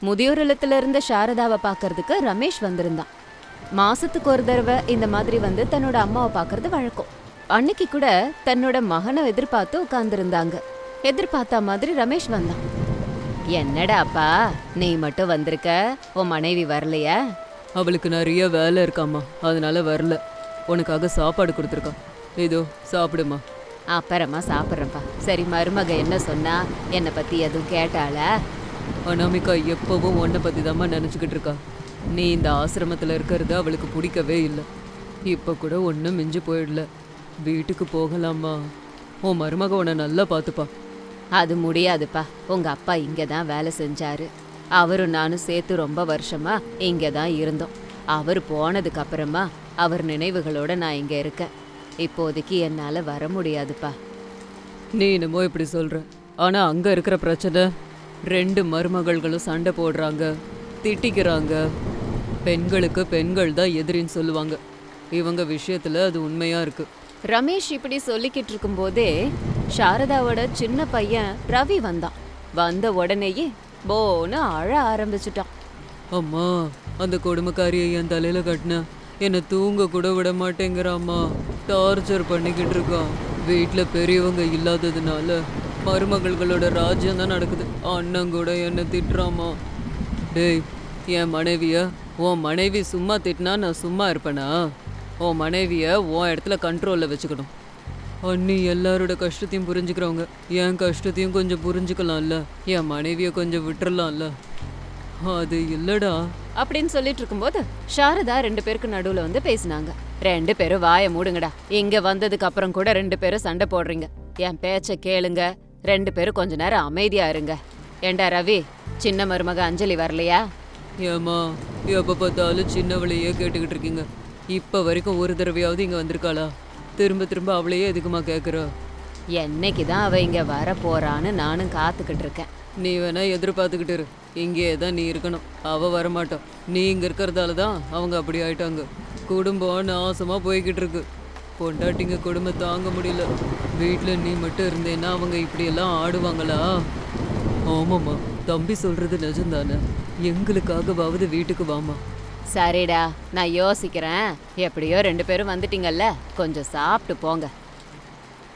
முதியோர் இல்லத்துல இருந்த சாரதாவை பார்க்கறதுக்கு ரமேஷ் வந்திருந்தான். மாசத்துக்கு ஒரு தடவை இந்த மாதிரி வந்து தன்னோட அம்மாவை பார்க்கறது வழக்கம். அன்னைக்கு கூட தன்னோட மகனை எதிர்பார்த்து உட்கார்ந்திருந்தாங்க. எதிர்பார்த்த மாதிரி ரமேஷ் வந்தான். என்னடா அப்பா நீ மட்டும் வந்திருக்க? உன் மனைவி வரலையா? அவளுக்கு நிறைய வேலை இருக்காம்மா. அதனால வரல. உனக்காக சாப்பாடு கொடுத்துருக்கா. இதோ சாப்பிடுமா. அப்புறமா சாப்பிட்றேன்ப்பா. சரி மருமக என்ன சொன்னா? என்னை பத்தி எதுவும் கேட்டாளா? அனாமிகா எப்பவும் உன்னை பற்றி தாம்மா நினச்சிக்கிட்டு இருக்கா. நீ இந்த ஆசிரமத்தில் இருக்கிறது அவளுக்கு பிடிக்கவே இல்லை. இப்போ கூட ஒன்றும் மிஞ்சி போயிடல. வீட்டுக்கு போகலாமா? உன் மருமக உன்னை நல்லா பார்த்துப்பா. அது முடியாதுப்பா. உங்க அப்பா இங்க தான் வேலை செஞ்சாரு. அவரும் நானும் சேர்த்து ரொம்ப வருஷமா இங்க தான் இருந்தோம். அவர் போனதுக்கு அப்புறமா அவர் நினைவுகளோட நான் இங்க இருக்கேன். இப்போதைக்கு என்னால வர முடியாதுப்பா. நீ என்னமோ இப்படி சொல்ற. ஆனா அங்க இருக்கிற பிரச்சனை ரெண்டு மருமகள்களும் சண்டை போடுறாங்க திட்டிக்கிறாங்க. பெண்களுக்கு பெண்கள் தான் எதிரின்னு சொல்லுவாங்க. இவங்க விஷயத்துல அது உண்மையா இருக்கு. ரமேஷ் இப்படி சொல்லிக்கிட்டு இருக்கும்போதே சாரதாவோட சின்ன பையன் ரவி வந்தான். வந்த உடனேயே போன்னு அழ ஆரம்பிச்சிட்டான். அம்மா அந்த கொடுமைக்காரியை என் தலையில கட்டின என்னை தூங்க கூட விட மாட்டேங்கிறாம்மா டார்ச்சர் பண்ணிக்கிட்டு இருக்கான். வீட்டில் பெரியவங்க இல்லாததுனால மருமகள்களோட ராஜ்யம் தான் நடக்குது. அண்ணன் கூட என்னை திட்டுறாமா? டேய் என் மனைவிய உன் மனைவி சும்மா திட்டினா நான் சும்மா இருப்பேனா? உன் மனைவிய உன் இடத்துல கண்ட்ரோலில் வச்சுக்கணும். அண்ணி எல்லாரோட கஷ்டத்தையும் புரிஞ்சுக்கிறவங்க. என் கஷ்டத்தையும் கொஞ்சம் புரிஞ்சுக்கலாம்ல. என் மனைவியை கொஞ்சம் விட்டுறலாம்ல. அது இல்லடா. அப்படின்னு சொல்லிட்டு இருக்கும்போது சாரதா ரெண்டு பேருக்கு நடுவுல வந்து பேசினாங்க. ரெண்டு பேரும் வாயை மூடுங்கடா. இங்க வந்ததுக்கு அப்புறம் கூட ரெண்டு பேரும் சண்டை போடுறீங்க. என் பேச்ச கேளுங்க. ரெண்டு பேரும் கொஞ்ச நேரம் அமைதியா இருங்க. ஏண்டா ரவி? சின்ன மருமக அஞ்சலி வரலையா? ஏம்மா எப்போ பார்த்தாலும் சின்னவளையே கேட்டுக்கிட்டு இருக்கீங்க. இப்போ வரைக்கும் ஒரு தடவையாவது இங்கே வந்திருக்காளா? திரும்ப திரும்ப அவளையே எதுக்குமா கேட்குற என்னைக்கு தான் அவ இங்க வர போறான்னு நானும் காத்துக்கிட்டு இருக்கேன். நீ வேணா எதிர்பார்த்துக்கிட்டு இரு. இங்கேயே தான் நீ இருக்கணும். அவ வரமாட்டான் நீ இங்கே இருக்கிறதால தான் அவங்க அப்படி ஆயிட்டாங்க. குடும்பம் நாசமாக போய்கிட்டு இருக்கு. பொண்டாட்டிங்க குடும்பம் தாங்க முடியல. வீட்டில் நீ மட்டும் இருந்தேன்னா அவங்க இப்படியெல்லாம் ஆடுவாங்களா? ஆமாம்மா. தம்பி சொல்றது நிஜம்தானே. எங்களுக்காகவாவது வீட்டுக்கு வாமா சரிடா நான் யோசிக்கிறேன். எப்படியோ ரெண்டு பேரும் வந்துட்டீங்கல்ல கொஞ்சம் சாப்பிட்டு போங்க.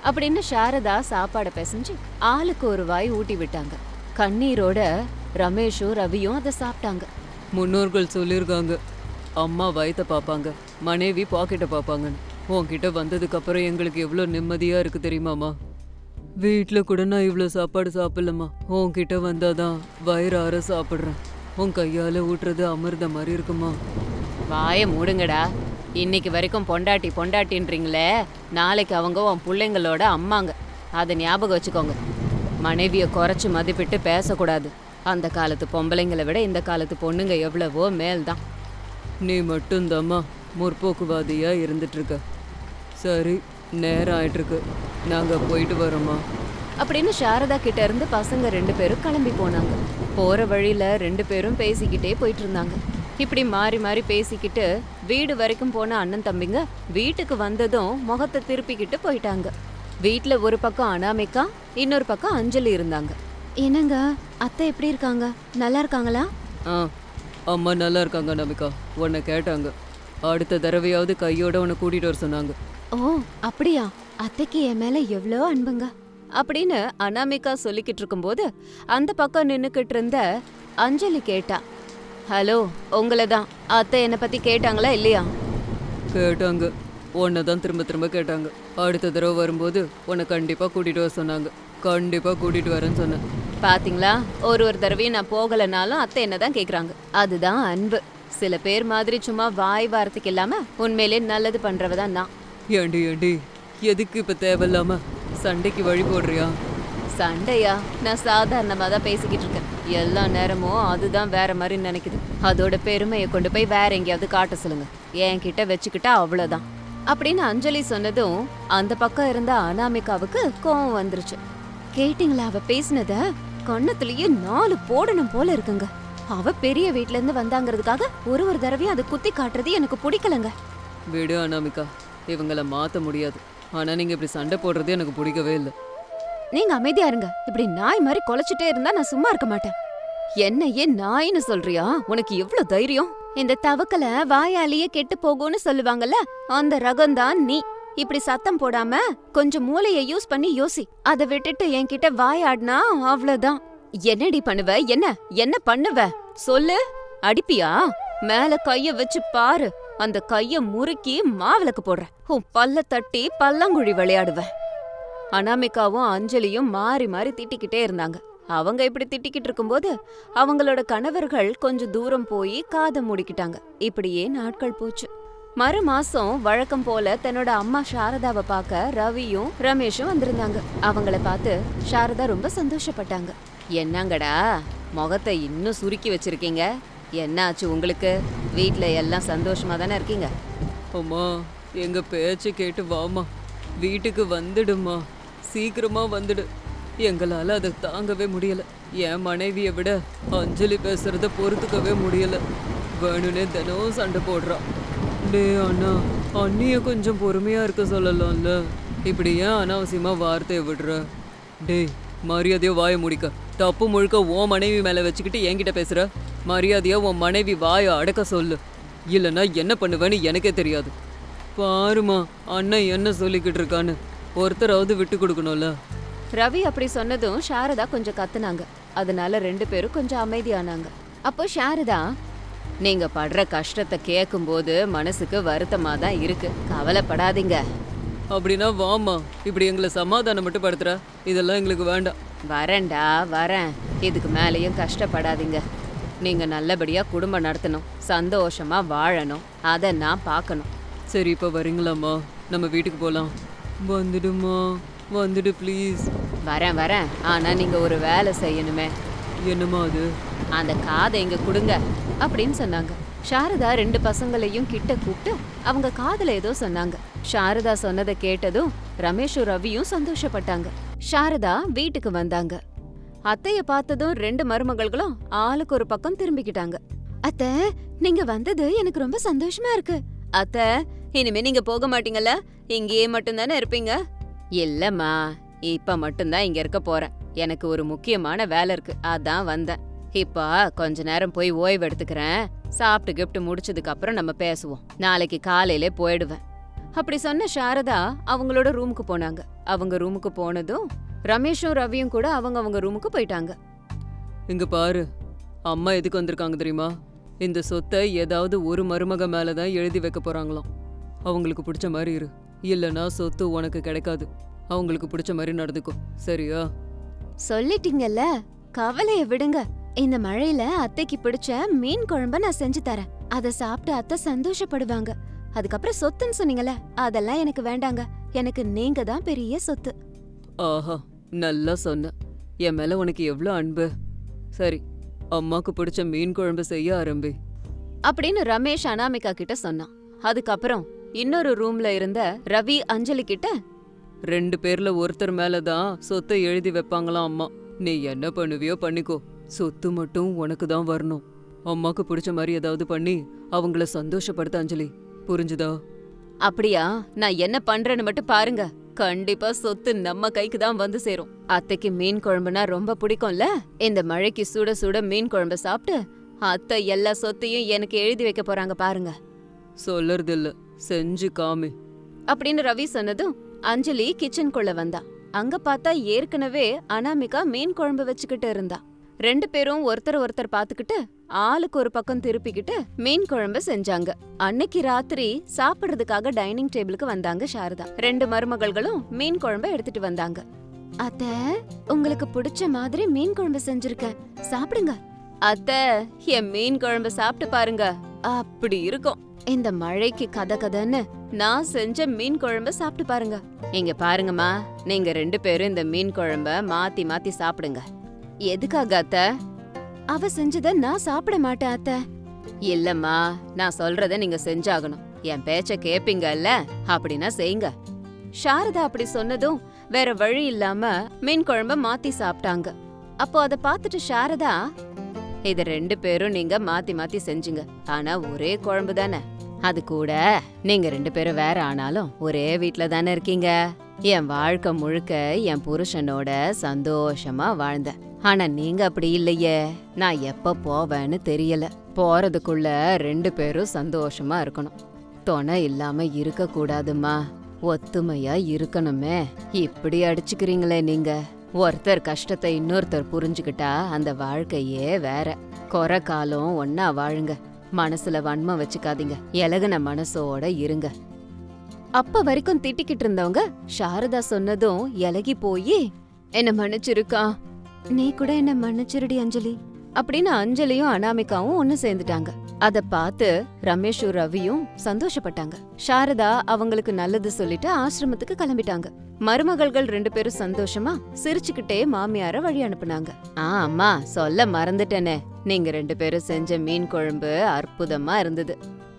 அப்படின்னு சாரதா சாப்பாடை பிசைஞ்சு ஆளுக்கு ஒரு வாய் ஊட்டி விட்டாங்க. கண்ணீரோட ரமேஷும் ரவியும் அதை சாப்பிட்டாங்க. முன்னோர்கள் சொல்லியிருக்காங்க அம்மா வயத்தை பார்ப்பாங்க மனைவி பாக்கெட்டை பார்ப்பாங்கன்னு. உன்கிட்ட வந்ததுக்கு அப்புறம் எங்களுக்கு எவ்வளோ நிம்மதியா இருக்கு தெரியுமாம்மா? வீட்டில் கூட நான் இவ்வளோ சாப்பாடு சாப்பிடலம்மா. உன்கிட்ட வந்தாதான் வயிறார சாப்பிட்றேன். உன் கையால் ஊட்டுறது அமிர்த மாதிரி இருக்குமா? வாயை மூடுங்கடா. இன்னைக்கு வரைக்கும் பொண்டாட்டி பொண்டாட்டின்றீங்களே. நாளைக்கு அவங்க உன் பிள்ளைங்களோட அம்மாங்க. அதை ஞாபகம் வச்சுக்கோங்க. மனைவியை குறைச்சு மதிப்பிட்டு பேசக்கூடாது. அந்த காலத்து பொம்பளைங்களை விட இந்த காலத்து பொண்ணுங்க எவ்வளவோ மேல்தான். நீ மட்டும்தாம்மா முற்போக்குவாதியா இருந்துட்டு இருக்க. சரி நேரம் ஆயிட்டிருக்கு நாங்கள் போயிட்டு வரோம்மா. அப்படின்னு சாரதா கிட்ட இருந்து பசங்க ரெண்டு பேரும் கிளம்பி போனாங்க. போற வழியில ரெண்டு பேரும் பேசிக்கிட்டே போயிட்டு இருந்தாங்க இப்படி மாறி மாறி பேசிக்கிட்டு வீடு வரைக்கும் போன அண்ணன் தம்பிங்க வீட்டுக்கு வந்ததும் முகத்தை திருப்பிக்கிட்டு போயிட்டாங்க. வீட்ல ஒரு பக்கம் அனாமிகா இன்னொரு பக்கம் அஞ்சலி இருந்தாங்க. என்னங்க அத்தை எப்படி இருக்காங்க? நல்லா இருக்காங்களா? ஆ அம்மா நல்லா இருக்காங்க நமிகா உன்னை கேட்டாங்க. அடுத்த தடவையாவது கையோட உன்னை கூட்டிகிட்டு வர சொன்னாங்க. ஓ அப்படியா? அத்தைக்கு என் மேல எவ்வளோ அன்புங்க? அப்படின்னு அனாமிகா சொல்லிக்கிட்டு இருக்கும்போது அந்த பக்கம் நின்னுக்கிட்டு இருந்த அஞ்சலி கேட்டா ஹலோ உங்களை தான். அத்தை என்னை பத்தி கேட்டாங்களா இல்லையா? கேட்டாங்க. உன்னை தான் திரும்ப திரும்ப கேட்டாங்க. அடுத்த தடவை வரும்போது உன்னை கண்டிப்பாக கூட்டிகிட்டு வர சொன்னாங்க. கண்டிப்பாக கூட்டிகிட்டு வரேன்னு சொன்னேன். பாத்தீங்களா? ஒரு ஒரு தடவையும் நான் போகலைனாலும் அத்தை என்ன தான் கேக்குறாங்க. அதுதான் அன்பு. சில பேர் மாதிரி சும்மா வாய் வார்த்தைக்கு இல்லாம உண்மையிலே நல்லது பண்றவ தான் நான். ஏண்டி ஏண்டி? எதுக்கு இப்போ தேவையில்லாம சண்டைக்கு வழி போடுறியா? சண்டையா? நான் சாதாரணமா தான் பேசிக்கிட்டு இருக்கேன். எல்லா நேரமும் அதுதான் வேற மாதிரி நினைக்குது. அதோட பெருமையை கொண்டு போய் வேற எங்கேயாவது காட்ட சொல்லுங்க. என்கிட்ட வச்சுக்கிட்டா அவ்வளவுதான். அப்படின்னு அஞ்சலி சொன்னதும் அந்த பக்கம் இருந்த அனாமிகாவுக்கு கோவம் வந்துருச்சு. கேட்டிங்களா அவ பேசினத? கண்ணத்துலயே நாலு போடணும் போல இருக்குங்க. அவ பெரிய வீட்ல இருந்து வந்தாங்கிறதுக்காக ஒரு ஒரு தடவையும் அதை குத்தி காட்டுறது எனக்கு பிடிக்கலங்க. விடு அனாமிகா இவங்கள மாற்ற முடியாது. ஆனால் நீங்கள் இப்படி சண்டை போடுறது எனக்கு பிடிக்கவே இல்லை. நீங்க அமைதியா இருங்க. இப்படி நாய் மாதிரி குலைச்சிட்டே இருந்தா நான் சும்மா இருக்க மாட்டேன். என்னையே நாயின்னு சொல்றியா? உனக்கு எவ்வளவு தைரியம்? இந்த தவக்கல வாயாலேயே கெட்டு போகும்னு சொல்லுவாங்கல்ல அந்த ரகம்தான் நீ. இப்படி சத்தம் போடாம கொஞ்சம் மூளைய யூஸ் பண்ணி யோசி. அத விட்டுட்டு என்கிட்ட வாயாடினா அவ்வளவுதான். என்னடி பண்ணுவ? என்ன? என்ன பண்ணுவ? சொல்லு. அடிப்பியா? மேல கைய வச்சு பாரு. அந்த கைய முறுக்கி மாவிளக்கு போடுற. உன் பல்ல தட்டி பல்லாங்குழி விளையாடுவேன். அனாமிகாவும் அஞ்சலியும் மாறி மாறி திட்டிக்கிட்டே இருந்தாங்க. அவங்க இப்படி திட்டிக்கிட்டு இருக்கும்போது அவங்களோட கணவர்கள் கொஞ்சம் தூரம் போய் காதை மூடிக்கிட்டாங்க. இப்படியே நாட்கள் போச்சு. மறு மாசம் வழக்கம் போல தன்னோட அம்மா சாரதாவை பார்க்க ரவியும் ரமேஷும் வந்திருந்தாங்க. அவங்கள பார்த்து சாரதா ரொம்ப சந்தோஷப்பட்டாங்க. என்னங்கடா முகத்தை இன்னும் சுருக்கி வச்சிருக்கீங்க? என்னாச்சு உங்களுக்கு? வீட்டில் எல்லாம் சந்தோஷமா தானே இருக்கீங்க? அம்மா எங்க பேச்சை கேட்டு வாமா. வீட்டுக்கு வந்துடுமா. சீக்கிரமா வந்துடு. எங்களால் அதை தாங்கவே முடியல. என் மனைவியை விட அஞ்சலி பேசுறத பொறுத்துக்கவே முடியல. வேணும்னே தினமும் சண்டை போடுறான் டே அண்ணா அண்ணிய கொஞ்சம் பொறுமையாக இருக்க சொல்லலாம்ல. இப்படி ஏன் அனாவசியமாக வார்த்தையை விடுற? டேய் மரியாதையோ வாயை முடிக்க. தப்பு முழுக்க உன் மனைவி மேலே வச்சுக்கிட்டு என்கிட்ட பேசுகிற மரியாதையாக உன் மனைவி வாயை அடக்க சொல்லு. இல்லைன்னா என்ன பண்ணுவேன்னு எனக்கே தெரியாது. பாருமா அண்ணன் என்ன சொல்லிக்கிட்டு இருக்கான்னு? ஒருத்தராவது விட்டு கொடுக்கணும்ல. ரவி அப்படி சொன்னதும் சாரதா கொஞ்சம் கத்துனாங்க. அதனால ரெண்டு பேரும் கொஞ்சம் அமைதியானாங்க. அப்போ சாரதா நீங்க படுற கஷ்டத்தை கேட்கும்போது மனசுக்கு வருத்தமா தான் இருக்கு. கவலைப்படாதீங்க. அப்படின்னா வாம்மா. இப்படி எங்களை சமாதானம் மட்டும் படுத்துற. இதெல்லாம் எங்களுக்கு வேண்டாம். வரேன்டா வரேன். இதுக்கு மேலேயும் கஷ்டப்படாதீங்க. நீங்க நல்லபடியா குடும்பம் நடத்தணும். சந்தோஷமா வாழணும். அதை நான் பார்க்கணும். சரி இப்போ வரீங்களாம்மா. நம்ம வீட்டுக்கு போகலாம் வந்துடுமா வந்துடு ப்ளீஸ் வரேன் வரேன். ஆனா நீங்க ஒரு வேலை செய்யணுமே. என்னம்மா அது? அந்த காதை இங்க கொடுங்க அப்படின்னு சொன்னாங்க. சாரதா ரெண்டு பசங்களையும் கிட்ட கூப்பிட்டு அவங்க காதுல ஏதோ சொன்னாங்க. சாரதா சொன்னதை கேட்டதும் ரமேஷும் ரவியும் சந்தோஷப்பட்டாங்க. சாரதா வீட்டுக்கு வந்தாங்க. அத்தைய பார்த்ததும் ரெண்டு மருமகள்களும் ஆளுக்கு ஒரு பக்கம் திரும்பிக்கிட்டாங்க. அத்தை நீங்க வந்தது எனக்கு ரொம்ப சந்தோஷமா இருக்கு. அத்தை இனிமே நீங்க போக மாட்டீங்கல்ல? இங்கேயே மட்டும்தானே இருப்பீங்க? இல்லம்மா இப்ப மட்டும்தான் இங்க இருக்க போறேன். எனக்கு ஒரு முக்கியமான வேலை இருக்கு. அதான் வந்தேன். இப்ப கொஞ்ச நேரம் போய் ஓய்வு எடுத்துக்கிறேன். சாப்பிட்டு கிப்ட் முடிச்சதுக்கு அப்புறம் நம்ம பேசுவோம். நாளைக்கு காலையிலே போயிடுவேன். அப்படி சொன்ன சாரதா அவங்களோட ரூமுக்கு போனாங்க. அவங்க ரூமுக்கு போனதும் ரமேஷும் ரவியும் கூட அவங்க அவங்க ரூமுக்கு போயிட்டாங்க. இங்க பாரு. அம்மா எதுக்கு வந்திருக்காங்க தெரியுமா? இந்த சொத்தை ஏதாவது ஒரு மருமக மேல தான் எழுதி வைக்க போறாங்களாம். அவங்களுக்கு பிடிச்ச மாதிரி இரு. இல்லைன்னா சொத்து உனக்கு கிடைக்காது. அவங்களுக்கு பிடிச்ச மாதிரி நடந்துக்கோ. சரியா? சொல்லிட்டீங்கல்ல? கவலைய விடுங்க. இந்த மழையில அத்தைக்கு பிடிச்ச மீன் குழம்ப நான் செஞ்சு தரேன். அத சாப்பிட்டு அத்தை சந்தோஷப்படுவாங்க. அதுக்கப்புறம் சொத்துன்னு சொன்னீங்கல்ல அதெல்லாம் எனக்கு வேண்டாங்க. எனக்கு நீங்க தான் பெரிய சொத்து. ஆஹா நல்லா சொன்ன. என் மேல உனக்கு எவ்வளோ அன்பு. சரி அம்மாக்கு பிடிச்ச மீன் குழம்பு செய்ய ஆரம்பி. அப்படின்னு ரமேஷ் அனாமிகா கிட்ட சொன்னான். அதுக்கப்புறம் இன்னொரு ரூம்ல இருந்த ரவி அஞ்சலி கிட்ட ரெண்டு பேர்ல ஒருத்தர் மேல தான் சொத்தை எழுதி வைப்பாங்களாம் அம்மா. நீ என்ன பண்ணுவியோ பண்ணிக்கோ. சொத்து மட்டும் உனக்கு தான் வரணும். அம்மாக்கு பிடிச்ச மாதிரி ஏதாவது பண்ணி அவங்கள சந்தோஷப்படுத்த அஞ்சலி. புரிஞ்சுதா? அப்படியா? நான் என்ன பண்றேன்னு மட்டும் பாருங்க. கண்டிப்பா சொத்து நம்ம கைக்கு தான் வந்து சேரும். அத்தைக்கு மீன் குழம்புனா ரொம்ப பிடிக்கும்ல? இந்த மழைக்கு சுட சுட மீன் குழம்பு சாப்பிட்டு அத்தை எல்லா சொத்தையும் எனக்கு எழுதி வைக்க போறாங்க பாருங்க. சொல்லறது இல்ல செஞ்சு காமி. அப்படின்னு ரவி சொன்னதும் அஞ்சலி கிச்சனுக்குள்ள வந்தா. அங்க பார்த்தா ஏற்கனவே அனாமிகா மீன் குழம்பு வச்சுக்கிட்டு இருந்தா. ரெண்டு பேரும் ஒருத்தர் ஒருத்தர் பாத்துக்கிட்டு ஆளுக்கு ஒரு பக்கம் திருப்பிக்கிட்டு மீன் குழம்பு செஞ்சாங்க. அன்னைக்கு ராத்திரி சாப்பிடுறதுக்காக டைனிங் டேபிளுக்கு வந்தாங்க சாரதா. ரெண்டு மருமகள்களும் மீன் குழம்ப எடுத்துட்டு வந்தாங்க. அத்த உங்களுக்கு பிடிச்ச மாதிரி மீன் குழம்பு செஞ்சிருக்கேன் சாப்பிடுங்க. அத்த என் மீன் குழம்பு சாப்பிட்டு பாருங்க. அப்படி இருக்கும். இந்த மழைக்கு கத கதன்னு நான் செஞ்ச மீன் குழம்ப சாப்பிட்டு பாருங்க. இங்க பாருங்கம்மா நீங்க ரெண்டு பேரும் இந்த மீன் குழம்ப மாத்தி மாத்தி சாப்பிடுங்க. எதுக்காக அத்த? அவ செஞ்சத நான் சாப்பிட மாட்டேன் அத்த. இல்லம்மா நான் சொல்றத நீங்க செஞ்சாகணும். என் பேச்ச கேப்பீங்கல்ல அப்படின்னா செய்யுங்க. சாரதா அப்படி சொன்னதும் வேற வழி இல்லாம மீன் குழம்ப மாத்தி சாப்பிட்டாங்க. அப்போ அத பார்த்துட்டு சாரதா இது ரெண்டு பேரும் நீங்க மாத்தி மாத்தி செஞ்சுங்க. ஆனா ஒரே குழம்பு தானே. அது கூட நீங்க ரெண்டு பேரும் வேற ஆனாலும் ஒரே வீட்ல தானே இருக்கீங்க. என் வாழ்க்கை முழுக்க என் புருஷனோட சந்தோஷமா வாழ்ந்தேன். ஆனா நீங்க அப்படி இல்லையே. நான் எப்ப போவேன்னு தெரியல. போறதுக்குள்ள ரெண்டு பேரும் சந்தோஷமா இருக்கணும். துணை இல்லாம இருக்க கூடாதுமா ஒத்துமையா இருக்கணுமே. இப்படி அடிச்சுக்கிறீங்களே நீங்க. ஒருத்தர் கஷ்டத்தை இன்னொருத்தர் புரிஞ்சுக்கிட்டா அந்த வாழ்க்கையே வேற. குறை காலம் ஒன்னா வாழுங்க. மனசுல வன்மம் வச்சுக்காதீங்க. இலகுன மனசோட இருங்க. அப்ப வரைக்கும் திட்டிக்கிட்டு இருந்தவங்க சாரதா சொன்னதும் இலகி போய் என்ன மன்னிச்சிருக்கா? நீ கூட என்ன மன்னிச்சிருடி அஞ்சலி. அப்படின்னு அஞ்சலியும் அனாமிகாவும் ஒண்ணு சேர்ந்துட்டாங்க. அத பார்த்து ரமேஷும் ரவியும் சந்தோஷப்பட்டாங்க. சாரதா அவங்களுக்கு நல்லது சொல்லிட்டு ஆசிரமத்துக்கு கிளம்பிட்டாங்க. மருமகள்கள் ரெண்டு பேரும் சந்தோஷமா சிரிச்சுக்கிட்டே மாமியார வழி அனுப்புனாங்க. ஆ அம்மா சொல்ல மறந்துட்டேனே. நீங்க ரெண்டு பேரும் செஞ்ச மீன் குழம்பு அற்புதமா இருந்தது.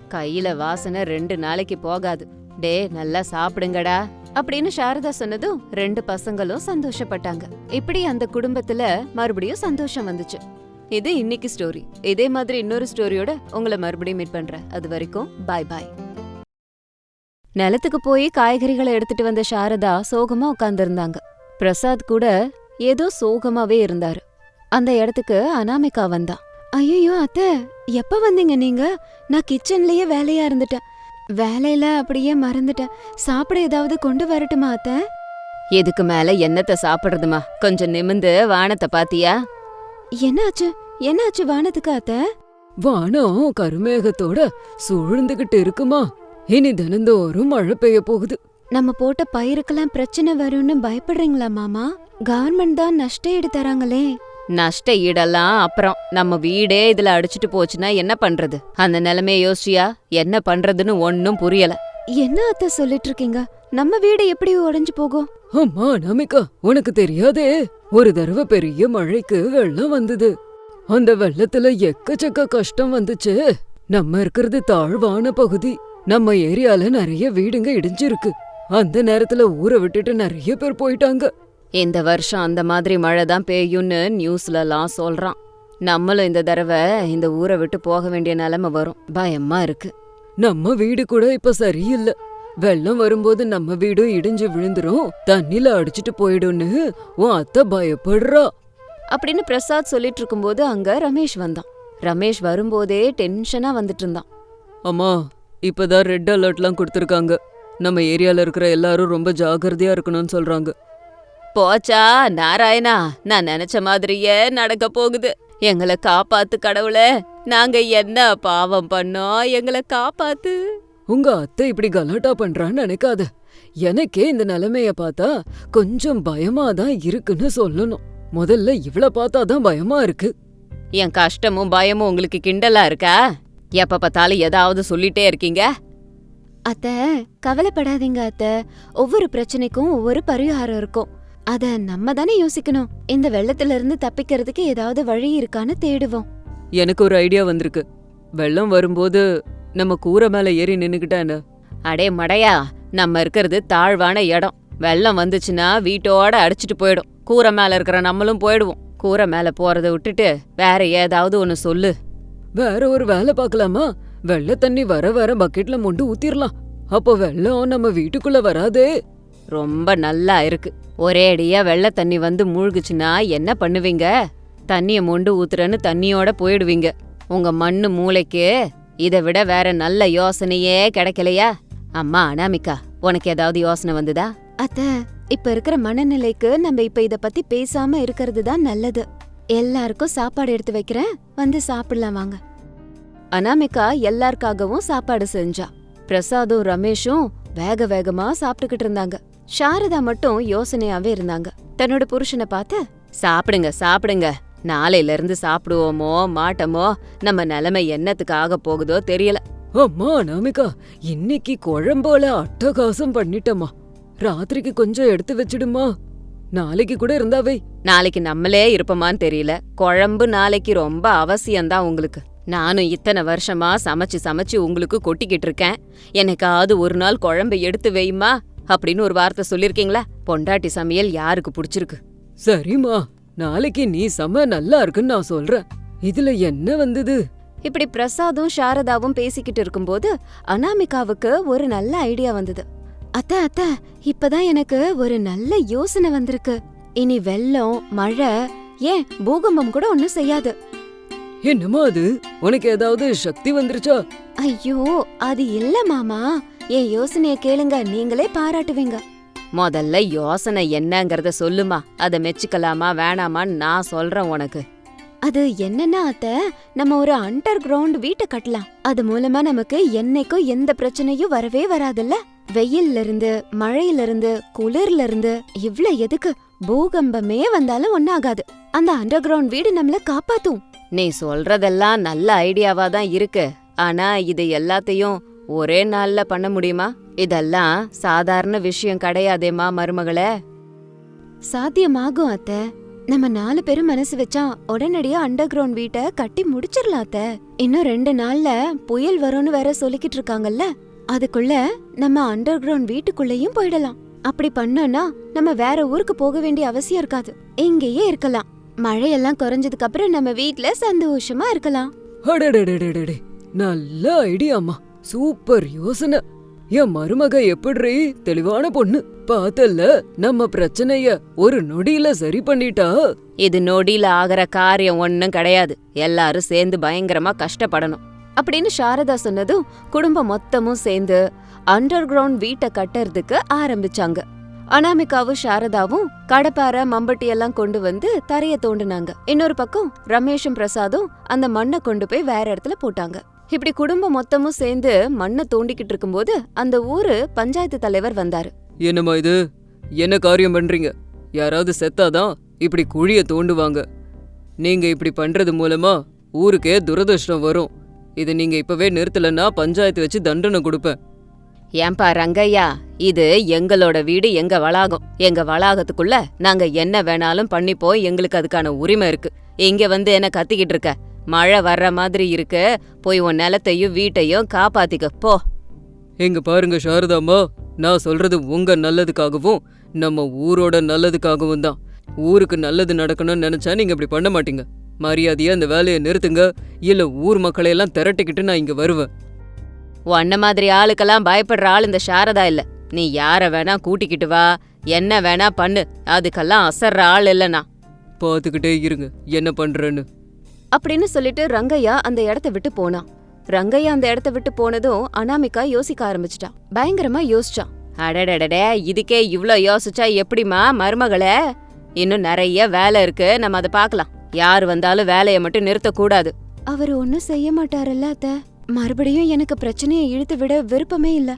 கையில வாசனை ரெண்டு நாளைக்கு போகாது. டே நல்லா சாப்பிடுங்கடா. அப்படின்னு சாரதா சொன்னதும் ரெண்டு பசங்களும் சந்தோஷப்பட்டாங்க. இப்படி அந்த குடும்பத்துல மறுபடியும் சந்தோஷம் வந்துச்சு. இது இன்னைக்கு ஸ்டோரி இதே மாதிரி இன்னொரு ஸ்டோரியோட உங்களை மறுபடியும் மீட் பண்றேன். அது வரைக்கும் பாய் பாய் நிலத்துக்கு போய் காய்கறிகளை எடுத்துட்டு வந்த சாரதா சோகமா உட்கார்ந்திருந்தாங்க. பிரசாத் கூட ஏதோ சோகமாவே இருந்தாரு. அந்த இடத்துக்கு அனாமிகா வந்தா. ஐயோ அத்தை எப்ப வந்தீங்க நீங்க? நான் கிச்சன்லயே வேலையா இருந்துட்டேன். வேலையில அப்படியே மறந்துட்டேன். சாப்பிட ஏதாவது கொண்டு வரட்டுமா அத்தை? எதுக்கு மேல என்னத்த சாப்பிடுறதுமா? கொஞ்சம் நிமிந்து வானத்தை பாத்தியா? என்னாச்சு? என்னாச்சு வானத்துக்கு அத்தை? வானம் கருமேகத்தோட சூழ்ந்துகிட்டு இருக்குமா? இனி தினந்தோறும் மழை பெய்ய போகுது. நம்ம போட்ட பயிருக்கெல்லாம் பிரச்சனை வரும்னு பயப்படுறீங்களா மாமா? கவர்மெண்ட் தான் நஷ்ட ஈடு தராங்களே. நஷ்ட ஈடெல்லாம் அப்புறம். நம்ம வீடே இதுல அடிச்சிட்டு போச்சுன்னா என்ன பண்றது? அந்த நிலைமைய யோசிச்சியா? என்ன பண்றதுன்னு ஒன்னும் புரியல. என்ன அத்தை சொல்லிட்டு இருக்கீங்க? நம்ம வீடு எப்படி உடைஞ்சு போகும்? அம்மா நமிகா உனக்கு தெரியாதே? ஒரு தடவை பெரிய மழைக்கு வெள்ளம் வந்தது. அந்த வெள்ளத்துல எக்கச்சக்க கஷ்டம் வந்துச்சு. நம்ம இருக்கிறது தாழ்வான பகுதி. நம்ம ஏரியால நிறைய வீடுங்க இடிஞ்சிருக்கு. அந்த நேரத்துல ஊரை விட்டுட்டு நிறைய பேர் போயிட்டாங்க. இந்த வருஷம் அந்த மாதிரி மழை தான் பெய்யும்னு நியூஸ்லலாம் சொல்றான். நம்மளும் இந்த தடவை இந்த ஊரை விட்டு போக வேண்டிய நிலைமை வரும். பயமா இருக்கு. நம்ம வீடு கூட இப்ப சரியில்லை. வெள்ளம் வரும்போது நம்ம வீடும் இடிஞ்சு விழுந்துரும். தண்ணில அடிச்சிட்டு போயிடும்னு உன் அத்தை பயப்படுறா. அப்படின்னு பிரசாத் சொல்லிட்டு இருக்கும்போது அங்க ரமேஷ் வந்தான். ரமேஷ் வரும்போதே டென்ஷனா வந்துட்டு இருந்தான் அம்மா இப்பதான் ரெட் அலர்ட்லாம் கொடுத்துருக்காங்க. நம்ம ஏரியால இருக்கிற எல்லாரும் ரொம்ப ஜாகிரதையா இருக்கணும்னு சொல்றாங்க. போச்சா நாராயணா? நான் நினைச்ச மாதிரியே நடக்க போகுது. எங்களை காப்பாத்து கடவுளே நாங்க என்ன பாவம் பண்ணோம் எங்களை காப்பாத்து. உங்க அத்தை இப்படி கலாட்டா பண்றான்னு நினைக்காத. எனக்கே இந்த நிலைமைய பார்த்தா கொஞ்சம் பயமா தான் இருக்குன்னு சொல்லணும். முதல்ல இவள பார்த்தா தான் பயமா இருக்கு. என் கஷ்டமும் பயமும் உங்களுக்கு கிண்டலா இருக்கா? எப்ப பார்த்தாலும் ஏதாவது சொல்லிட்டே இருக்கீங்க? அத்த கவலைப்படாதீங்க அத்த. ஒவ்வொரு பிரச்சனைக்கும் ஒவ்வொரு பரிகாரம் இருக்கும். அத நம்ம தானே யோசிக்கணும். இந்த வெள்ளத்துல இருந்து தப்பிக்கிறதுக்கு ஏதாவது வழி இருக்கான்னு தேடுவோம். எனக்கு ஒரு ஐடியா வந்திருக்கு. வெள்ளம் வரும்போது நம்ம கூரை மேல ஏறி நின்னுக்கிட்டா என்ன? அடே மடையா நம்ம இருக்கிறது தாழ்வான இடம். வெள்ளம் வந்துச்சுன்னா வீட்டோட அடிச்சிட்டு போயிடும். கூரை மேல இருக்கிற நம்மளும் போயிடுவோம். கூரை மேல போறத விட்டுட்டு வேற ஏதாவது ஒன்னு சொல்லு. வேற ஒரு வேலை பார்க்கலாமா? வெள்ள தண்ணி வர வர பக்கெட்ல மொண்டு ஊத்திரலாம். அப்போ வெள்ளம் நம்ம வீட்டுக்குள்ள வராதே. ரொம்ப நல்லா இருக்கு. ஒரே அடியா வெள்ள தண்ணி வந்து மூழ்குச்சுன்னா என்ன பண்ணுவீங்க? தண்ணிய மொண்டு ஊத்துறேன்னு தண்ணியோட போயிடுவீங்க. உங்க மண்ணு மூளைக்கு இதை விட வேற நல்ல யோசனையே கிடைக்கலையா? அம்மா அனாமிகா உனக்கு ஏதாவது யோசனை வந்ததா? அத்த இப்ப இருக்கிற மனநிலைக்கு நம்ம இப்ப இத பத்தி பேசாம இருக்கிறது தான் நல்லது. எல்லாருக்கும் சாப்பாடு எடுத்து வைக்கிறேன். வந்து சாப்பிடலாம் வாங்க. அனாமிகா எல்லாருக்காகவும் சாப்பாடு செஞ்சா. பிரசாதும் ரமேஷும் வேக வேகமா சாப்பிட்டுக்கிட்டு இருந்தாங்க. சாரதா மட்டும் யோசனையாவே இருந்தாங்க. தன்னோட புருஷனை பார்த்து சாப்பிடுங்க சாப்பிடுங்க. நாளையில இருந்து சாப்பிடுவோமோ மாட்டோமோ நம்ம நிலைமை என்னத்துக்கு ஆக போகுதோ தெரியல. அம்மா அனாமிகா இன்னைக்கு குழம்போல அட்டகாசம் பண்ணிட்டம்மா. ராத்திரிக்கு கொஞ்சம் எடுத்து வச்சிடுமா? நாளைக்கு கூட இருந்தாவே நாளைக்கு நம்மளே இருப்போமான்னு தெரியல. குழம்பு நாளைக்கு ரொம்ப அவசியம்தான் உங்களுக்கு. நானும் இத்தனை வருஷமா சமைச்சு சமைச்சு உங்களுக்கு கொட்டிக்கிட்டு இருக்கேன். என்னைக்காவது ஒரு நாள் குழம்பு எடுத்து வைமா? அப்படின்னு ஒரு வார்த்தை சொல்லிருக்கீங்களா? பொண்டாட்டி சமையல் யாருக்கு பிடிச்சிருக்கு? சரிம்மா நாளைக்கு நீ செம நல்லா இருக்குன்னு நான் சொல்றேன். இதுல என்ன வந்தது? இப்படி பிரசாதும் சாரதாவும் பேசிக்கிட்டு இருக்கும்போது அனாமிகாவுக்கு ஒரு நல்ல ஐடியா வந்தது. அத்த அத்த இப்பதான் எனக்கு ஒரு நல்ல யோசனை வந்திருக்கு. இனி வெள்ளம் மழை ஏன் பூகம்பம் கூட ஒண்ணும் செய்யாது. என்னம்மா அது? உனக்கு ஏதாவது சக்தி வந்துருச்சா? ஐயோ அது இல்ல மாமா. என் யோசனைய கேளுங்க நீங்களே பாராட்டுவீங்க. முதல்ல யோசனை என்னங்கறத சொல்லுமா. அத மெச்சுக்கலாமா வேணாமான்னு நான் சொல்றேன் உனக்கு. அது என்னன்னா அத்த நம்ம ஒரு அண்டர் கிரவுண்ட் வீட்டை கட்டலாம். அது மூலமா நமக்கு என்னைக்கும் எந்த பிரச்சனையும் வரவே வராதுல்ல. வெயில்ல இருந்து மழையில இருந்து குளிர்ல இருந்து இவ்ளோ எதுக்கு பூகம்பமே வந்தாலும் ஒன்னாகாது அந்த அண்டர் கிரவுண்ட் வீடு நம்மள காப்பாத்தும். நீ சொல்றதெல்லாம் நல்ல ஐடியாவா தான் இருக்கு. ஆனா இது எல்லாத்தையும் ஒரே நாள்ல பண்ண முடியுமா? இதெல்லாம் சாதாரண விஷயம் கிடையாதேமா மருமகளே. சாத்தியமாகும் அத்த. நம்ம நாலு பேரும் மனசு வச்சா உடனடியா அண்டர் கிரவுண்ட் வீட்டை கட்டி முடிச்சிடலாம் அத்த. இன்னும் ரெண்டு நாள்ல புயல் வரும்னு வேற சொல்லிக்கிட்டு இருக்காங்கல்ல. அதுக்குள்ள நம்ம அண்டர் கிரவுண்ட் வீட்டுக்குள்ளேயும் போயிடலாம். அப்படி பண்ணோம்னா நம்ம வேற ஊருக்கு போக வேண்டிய அவசியம் இருக்காது. இங்கேயே இருக்கலாம். மழையெல்லாம் குறைஞ்சதுக்கு அப்புறம் நம்ம வீட்ல சந்தோஷமா இருக்கலாம். நல்ல ஐடியாம்மா. சூப்பர் யோசனை. என் மருமக எப்படி தெளிவான பொண்ணு. பார்த்தல்ல நம்ம பிரச்சனைய ஒரு நொடியில சரி பண்ணிட்டா? இது நொடியில ஆகிற காரியம் ஒண்ணும் கிடையாது. எல்லாரும் சேர்ந்து பயங்கரமா கஷ்டப்படணும். அப்படின்னு சாரதா சொன்னதும் குடும்பம் மொத்தமும் சேர்ந்து அண்டர் கிரவுண்ட் வீட்டை கட்டுறதுக்கு ஆரம்பிச்சாங்க. அனாமிகாவும் சாரதாவும் கடப்பார மம்பட்டி எல்லாம் கொண்டு வந்து தரைய தோண்டுனாங்க. இன்னொரு பக்கம் ரமேஷும் பிரசாதும் அந்த மண்ணை கொண்டு போய் வேற இடத்துல போட்டாங்க. இப்படி குடும்பம் மொத்தமும் சேர்ந்து மண்ணை தோண்டிக்கிட்டு இருக்கும்போது அந்த ஊரு பஞ்சாயத்து தலைவர் வந்தாரு. என்னம்மா இது? என்ன காரியம் பண்றீங்க? யாராவது செத்தாதான் இப்படி குழிய தோண்டுவாங்க. நீங்க இப்படி பண்றது மூலமா ஊருக்கே துரதிர்ஷ்டம் வரும். இதை நீங்க இப்பவே நிறுத்தலன்னா பஞ்சாயத்து வச்சு தண்டனை கொடுப்பேன். ஏன்பா ரங்கையா இது எங்களோட வீடு எங்க வளாகம். எங்க வளாகத்துக்குள்ள நாங்க என்ன வேணாலும் பண்ணிப்போம் எங்களுக்கு அதுக்கான உரிமை இருக்கு. இங்க வந்து என்ன கத்திக்கிட்டு இருக்க? மழை வர்ற மாதிரி இருக்கு. போய் உன் நிலத்தையும் வீட்டையும் காப்பாத்திக்க போ. எங்க பாருங்க சாரதாம்மா நான் சொல்றது உங்க நல்லதுக்காகவும் நம்ம ஊரோட நல்லதுக்காகவும் தான். ஊருக்கு நல்லது நடக்கணும்னு நினைச்சா நீங்க இப்படி பண்ண மாட்டீங்க. மரியாதையா அந்த வேலையை நிறுத்துங்க. இல்ல ஊர் மக்களையெல்லாம் திரட்டிக்கிட்டு நான் இங்க வருவேன். உன்ன மாதிரி ஆளுக்கெல்லாம் பயப்படுற ஆள் இந்த சாரதா இல்ல. நீ யார வேணா கூட்டிக்கிட்டு வா. என்ன வேணா பண்ணு. அதுக்கெல்லாம் அசர்ற ஆள் இல்லனா பார்த்துக்கிட்டே இருங்க. என்ன பண்றேன்னு. அப்படின்னு சொல்லிட்டு ரங்கையா அந்த இடத்த விட்டு போனான் ரங்கையா அந்த இடத்த விட்டு போனதும் அனாமிகா யோசிக்க ஆரம்பிச்சிட்டா. பயங்கரமா யோசிச்சான் அடடடடே இதுக்கே இவ்ளோ யோசிச்சா எப்படிமா மருமகளே? இன்னும் நிறைய வேலை இருக்கு நம்ம அதை பார்க்கலாம். யார் வந்தாலும் வேலையை மட்டும் நிறுத்தக்கூடாது. அவர் ஒன்னும் செய்ய மாட்டாரல்ல அத்த. மறுபடியும் எனக்கு பிரச்சனையை இழுத்து விட விருப்பமே இல்ல.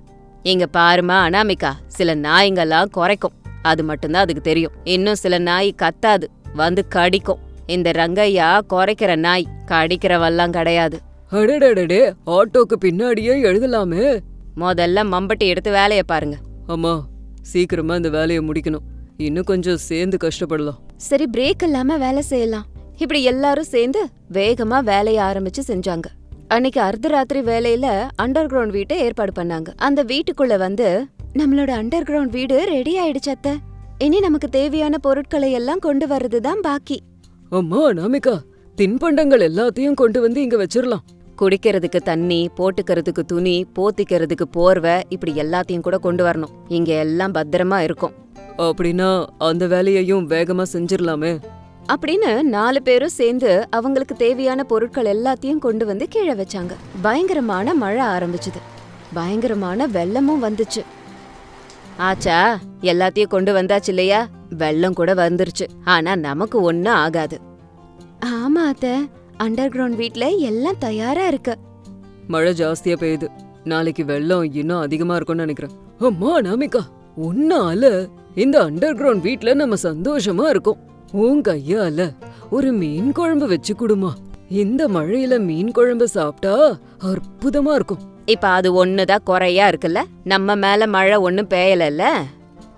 இங்க பாருமா அனாமிகா சில நாய்ங்கெல்லாம் குறைக்கும். அது மட்டும்தான் அதுக்கு தெரியும். இன்னும் சில நாய் கத்தாது வந்து கடிக்கும். இந்த ரங்கையா குறைக்கிற நாய் கடிக்கிறவெல்லாம் கிடையாது. அடடடடே ஆட்டோக்கு பின்னாடியே எழுதலாமே. முதல்ல மம்பட்டி எடுத்து வேலைய பாருங்க. அம்மா சீக்கிரமா இந்த வேலையை முடிக்கணும். இன்னும் கொஞ்சம் சேர்ந்து கஷ்டப்படலாம். சரி பிரேக் இல்லாம வேலை செய்யலாம். இப்படி எல்லாரும் சேர்ந்து வேகமா வேலைய ஆரம்பிச்சு செஞ்சாங்க. அன்னைக்கு அர்த்தராத்திரி வேலையில அண்டர் கிரவுண்ட் வீட்டை ஏற்பாடு பண்ணாங்க. அந்த வீட்டுக்குள்ள வந்து நம்மளோட அண்டர் கிரவுண்ட் வீடு ரெடி ஆயிடுச்சு அத்தை. இனி நமக்கு தேவையான பொருட்களை எல்லாம் கொண்டு வர்றதுதான் பாக்கி. அம்மா நாமிகா தின்பண்டங்கள் எல்லாத்தையும் கொண்டு வந்து இங்க வச்சிரலாம். குடிக்கிறதுக்கு தண்ணி போட்டுக்கிறதுக்கு துணி போத்திக்கிறதுக்கு போர்வை இப்படி எல்லாத்தையும் கூட கொண்டு வரணும். இங்க எல்லாம் பத்திரமா இருக்கும். அப்படின்னா அந்த வேலையையும் வேகமா செஞ்சிரலாமே. அப்படின்னு நாலு பேரும் சேர்ந்து அவங்களுக்கு தேவையான பொருட்கள் எல்லாத்தையும் கொண்டு வந்து கீழே வச்சாங்க. பயங்கரமான மழை ஆரம்பிச்சுது. பயங்கரமான வெள்ளமும் வந்துச்சு. ஆச்சா எல்லாத்தையும் கொண்டு வந்தாச்சு இல்லையா? வெள்ளம் கூட வந்துருச்சு. ஆனா நமக்கு ஒண்ணும் ஆகாது. ஆமா அத்த. அண்டர் கிரவுண்ட் வீட்ல எல்லாம் தயாரா இருக்கு. மழை ஜாஸ்தியா பெய்யுது. நாளைக்கு வெள்ளம் இன்னும் அதிகமா இருக்கும்னு நினைக்கிறேன். அம்மா நாமிகா உன்னால இந்த அண்டர் கிரவுண்ட் வீட்ல நம்ம சந்தோஷமா இருக்கோம். உன் கையால ஒரு மீன் குழம்பு வச்சு குடுமா. இந்த மழையில மீன் குழம்பு சாப்பிட்டா அற்புதமா இருக்கும். இப்ப அது ஒண்ணுதான் குறையா இருக்குல்ல? நம்ம மேல மழை ஒண்ணும் பெய்யலல்ல?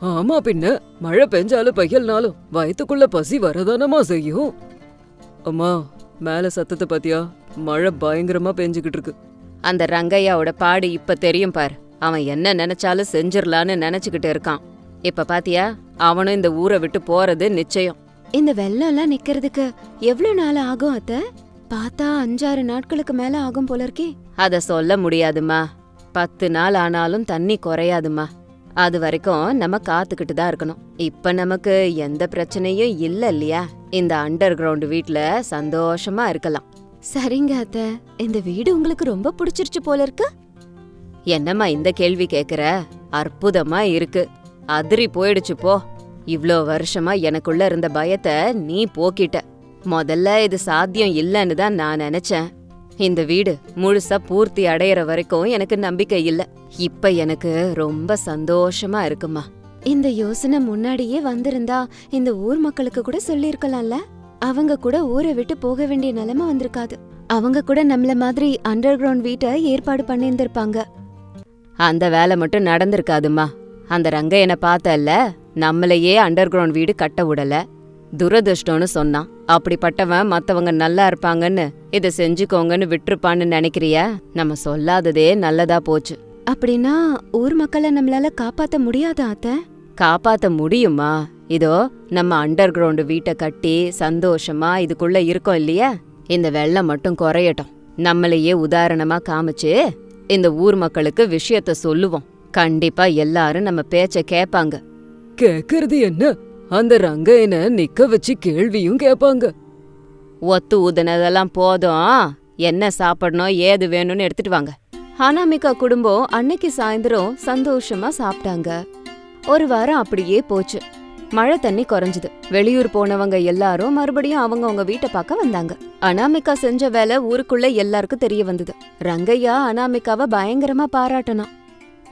ஆமா பின்ன மழை பெஞ்சாலும் பெய்யல்னாலும் வயித்துக்குள்ள பசி வரதானமா செய்யும். அம்மா மேல சத்தத்தை பாத்தியா? மழை பயங்கரமா பெஞ்சுக்கிட்டு இருக்கு. அந்த ரங்கையாவோட பாடு இப்ப தெரியும் பார். அவன் என்ன நினைச்சாலும் செஞ்சிரலான்னு நினைச்சுக்கிட்டு இருக்கான். இப்ப பாத்தியா? அவனும் இந்த ஊரை விட்டு போறது நிச்சயம். இந்த வெள்ளம்லாம் நிக்கிறதுக்கு எவ்வளவு நாள் ஆகும் அத்த? பார்த்தா அஞ்சாறு நாட்களுக்கு மேல ஆகும் போல இருக்கே. அத சொல்ல முடியாதுமா பத்து நாள் ஆனாலும் தண்ணி குறையாதுமா அது வரைக்கும் நம்ம காத்துக்கிட்டு தான் இருக்கணும். இப்ப நமக்கு எந்த பிரச்சனையும் இல்ல இல்லையா? இந்த அண்டர் கிரவுண்ட் வீட்ல சந்தோஷமா இருக்கலாம். சரிங்க அத்த. இந்த வீடு உங்களுக்கு ரொம்ப பிடிச்சிருச்சு போல இருக்கு. என்னம்மா இந்த கேள்வி கேக்குற? அற்புதமா இருக்கு. அதிரி போயிடுச்சு போ. இவ்ளோ வருஷமா எனக்குள்ள இருந்த பயத்தை நீ போக்கிட்ட. முதல்ல இது சாத்தியம் இல்லைன்னு தான் நான் நினைச்சேன். இந்த வீடு முழுசா பூர்த்தி அடையற வரைக்கும் எனக்கு நம்பிக்கை இல்ல. இப்ப எனக்கு ரொம்ப சந்தோஷமா இருக்குமா. இந்த யோசனை முன்னாடியே வந்திருந்தா இந்த ஊர் மக்களுக்கு கூட சொல்லிருக்கலாம்ல அவங்க கூட ஊரை விட்டு போக வேண்டிய நிலைமை வந்திருக்காது. அவங்க கூட நம்மள மாதிரி அண்டர் கிரவுண்ட் வீட்டை ஏற்பாடு பண்ணியிருந்திருப்பாங்க. அந்த வேலை மட்டும் நடந்திருக்காதுமா. அந்த ரங்கையனை பார்த்தல்ல நம்மளையே அண்டர் கிரவுண்ட் வீடு கட்ட விடல. துரதிருஷ்டம்னு சொன்னான். அப்படிப்பட்டவன் மத்தவங்க நல்லா இருப்பாங்கன்னு இதை செஞ்சுக்கோங்கன்னு விட்டுருப்பான்னு நினைக்கிறியா? நம்ம சொல்லாததே நல்லதா போச்சு. அப்படின்னா ஊர் மக்களை நம்மளால காப்பாத்த முடியாதா அத்த? காப்பாத்த முடியுமா? இதோ நம்ம அண்டர் கிரவுண்ட் வீட்டை கட்டி சந்தோஷமா இதுக்குள்ள இருக்கோம் இல்லையா? இந்த வெள்ளம் மட்டும் குறையட்டும். நம்மளையே உதாரணமா காமிச்சு இந்த ஊர் மக்களுக்கு விஷயத்த சொல்லுவோம். கண்டிப்பா எல்லாரும் நம்ம பேச்ச கேப்பாங்க கேக்குறது என்ன? அந்த ரங்கையனை நிக்க வச்சு கேள்வியும் கேட்பாங்க. ஒத்து ஊதுனதெல்லாம் போதும். என்ன சாப்பிடணும் ஏது வேணும்னு எடுத்துட்டு வாங்க. அனாமிகா குடும்பம் அன்னைக்கு சாயந்தரம் சந்தோஷமா சாப்பிட்டாங்க. ஒரு வாரம் அப்படியே போச்சு. மழை தண்ணி குறைஞ்சது. வெளியூர் போனவங்க எல்லாரும் மறுபடியும் அவங்கவங்க வீட்டை பார்க்க வந்தாங்க. அனாமிகா செஞ்ச வேலை ஊருக்குள்ள எல்லாருக்கும் தெரிய வந்தது. ரங்கையா அனாமிகாவை பயங்கரமா பாராட்டினான்.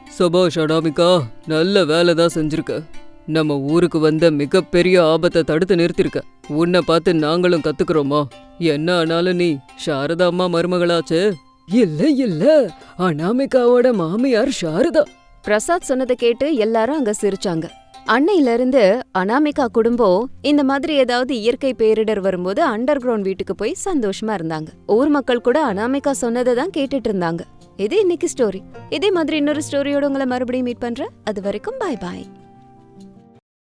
சபாஷ் அடாமிகா நல்ல வேலை தான் செஞ்சிருக்க. நம்ம ஊருக்கு வந்த மிகப்பெரிய ஆபத்தை தடுத்து நிறுத்திருக்க. உன்னை பார்த்து நாங்களும் கத்துக்கிறோமா? என்ன ஆனாலும் நீ சாரதா அம்மா மருமகளாச்சு? இல்ல இல்ல. அனாமிகாவோட மாமியார் சாரதா. பிரசாத் சொன்னதை கேட்டு எல்லாரும் அங்க சிரிச்சாங்க. அன்னையில இருந்து அனாமிகா குடும்பம் இந்த மாதிரி ஏதாவது இயற்கை பேரிடர் வரும்போது அண்டர் கிரவுண்ட் வீட்டுக்கு போய் சந்தோஷமா இருந்தாங்க. ஊர் மக்கள் கூட அனாமிகா சொன்னதை தான் கேட்டுட்டு இருந்தாங்க. இது இன்னைக்கு ஸ்டோரி இதே மாதிரி இன்னொரு ஸ்டோரியோட உங்களை மறுபடியும் மீட் பண்றேன். அது வரைக்கும் பாய் பாய்